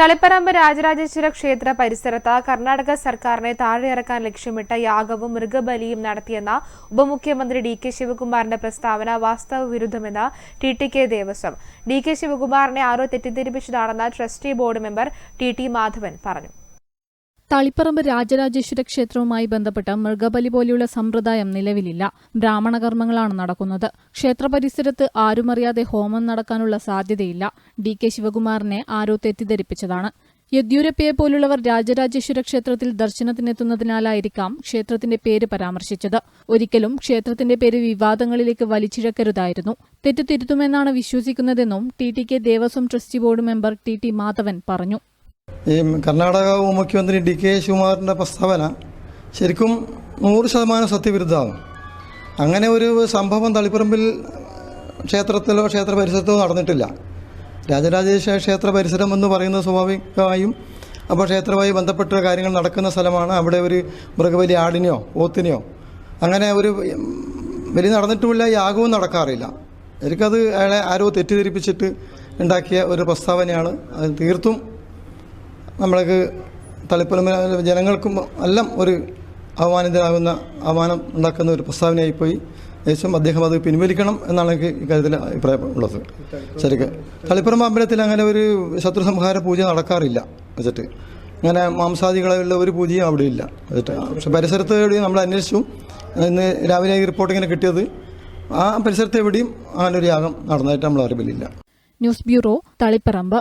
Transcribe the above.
തളിപ്പറമ്പ് രാജരാജേശ്വര ക്ഷേത്ര പരിസരത്ത് കർണാടക സർക്കാരിനെ താഴെയിറക്കാൻ ലക്ഷ്യമിട്ട യാഗവും മൃഗബലിയും നടത്തിയെന്ന ഉപമുഖ്യമന്ത്രി ഡി കെ ശിവകുമാറിന്റെ പ്രസ്താവന വാസ്തവ വിരുദ്ധമെന്ന് T T K Devaswom. D K ശിവകുമാറിനെ ആരോ തെറ്റിദ്ധരിപ്പിച്ചതാണെന്ന് trustee board member T T Madhavan പറഞ്ഞു. തളിപ്പറമ്പ് രാജരാജേശ്വര ക്ഷേത്രവുമായി ബന്ധപ്പെട്ട് മൃഗബലി പോലെയുള്ള സമ്പ്രദായം നിലവിലില്ല. ബ്രാഹ്മണ കർമ്മങ്ങളാണ് നടക്കുന്നത്. ക്ഷേത്ര പരിസരത്ത് ആരുമറിയാതെ ഹോമം നടക്കാനുള്ള സാധ്യതയില്ല. ഡി കെ ശിവകുമാറിനെ ആരോ തെറ്റിദ്ധരിപ്പിച്ചതാണ്. യെദ്യൂരപ്പയെ പോലുള്ളവർ രാജരാജേശ്വര ക്ഷേത്രത്തിൽ ദർശനത്തിനെത്തുന്നതിനാലായിരിക്കാം ക്ഷേത്രത്തിന്റെ പേര് പരാമർശിച്ചത്. ഒരിക്കലും ക്ഷേത്രത്തിന്റെ പേര് വിവാദങ്ങളിലേക്ക് വലിച്ചിഴക്കരുതായിരുന്നു. തെറ്റുതിരുത്തുമെന്നാണ് വിശ്വസിക്കുന്നതെന്നും T T K Devaswom trustee board member T T Madhavan പറഞ്ഞു. ഈ കർണാടക ഉപമുഖ്യമന്ത്രി ഡി കെ ശിവകുമാറിന്റെ പ്രസ്താവന ശരിക്കും നൂറ് ശതമാനം സത്യവിരുദ്ധമാണ് അങ്ങനെ ഒരു സംഭവം തളിപ്പറമ്പിൽ ക്ഷേത്രത്തിലോ ക്ഷേത്ര പരിസരത്തോ നടന്നിട്ടില്ല. രാജരാജേശ്വര ക്ഷേത്ര പരിസരം എന്ന് പറയുന്നത് സ്വാഭാവികമായും അപ്പോൾ ക്ഷേത്രവുമായി ബന്ധപ്പെട്ട കാര്യങ്ങൾ നടക്കുന്ന സ്ഥലമാണ് അവിടെ ഒരു മൃഗബലി ആടിനെയോ ഓത്തിനെയോ അങ്ങനെ ഒരു ബലി നടന്നിട്ടുമില്ല യാഗവും നടക്കാറില്ല. എനിക്കത് അയാളെ ആരോ തെറ്റിദ്ധരിപ്പിച്ചിട്ട് ഉണ്ടാക്കിയ ഒരു പ്രസ്താവനയാണ്. അത് തീർത്തും നമ്മൾക്ക് തളിപ്പറമ്പ് ജനങ്ങൾക്കും എല്ലാം ഒരു അവമാനിതരാകുന്ന അവമാനം ഉണ്ടാക്കുന്ന ഒരു പ്രസ്താവനയായി പോയി ദേശം അദ്ദേഹം അത് പിൻവലിക്കണം എന്നാണ് എനിക്ക് ഇക്കാര്യത്തിൽ അഭിപ്രായം ഉള്ളത്. ശരിക്ക് തളിപ്പറമ്പ് അമ്പലത്തിൽ അങ്ങനെ ഒരു ശത്രു സംഹാര പൂജ നടക്കാറില്ല വെച്ചിട്ട് അങ്ങനെ മാംസാദികളുള്ള ഒരു പൂജയും അവിടെ ഇല്ല വെച്ചിട്ട് പക്ഷെ പരിസരത്ത് എവിടെയും നമ്മൾ അന്വേഷിച്ചു. ഇന്ന് രാവിലെ ഈ റിപ്പോർട്ട് ഇങ്ങനെ കിട്ടിയത്. ആ പരിസരത്ത് എവിടെയും അങ്ങനെ ഒരു യാഗം നടന്നതായിട്ട് നമ്മൾ അറിവില്ല ന്യൂസ് ബ്യൂറോ തളിപ്പറമ്പ്.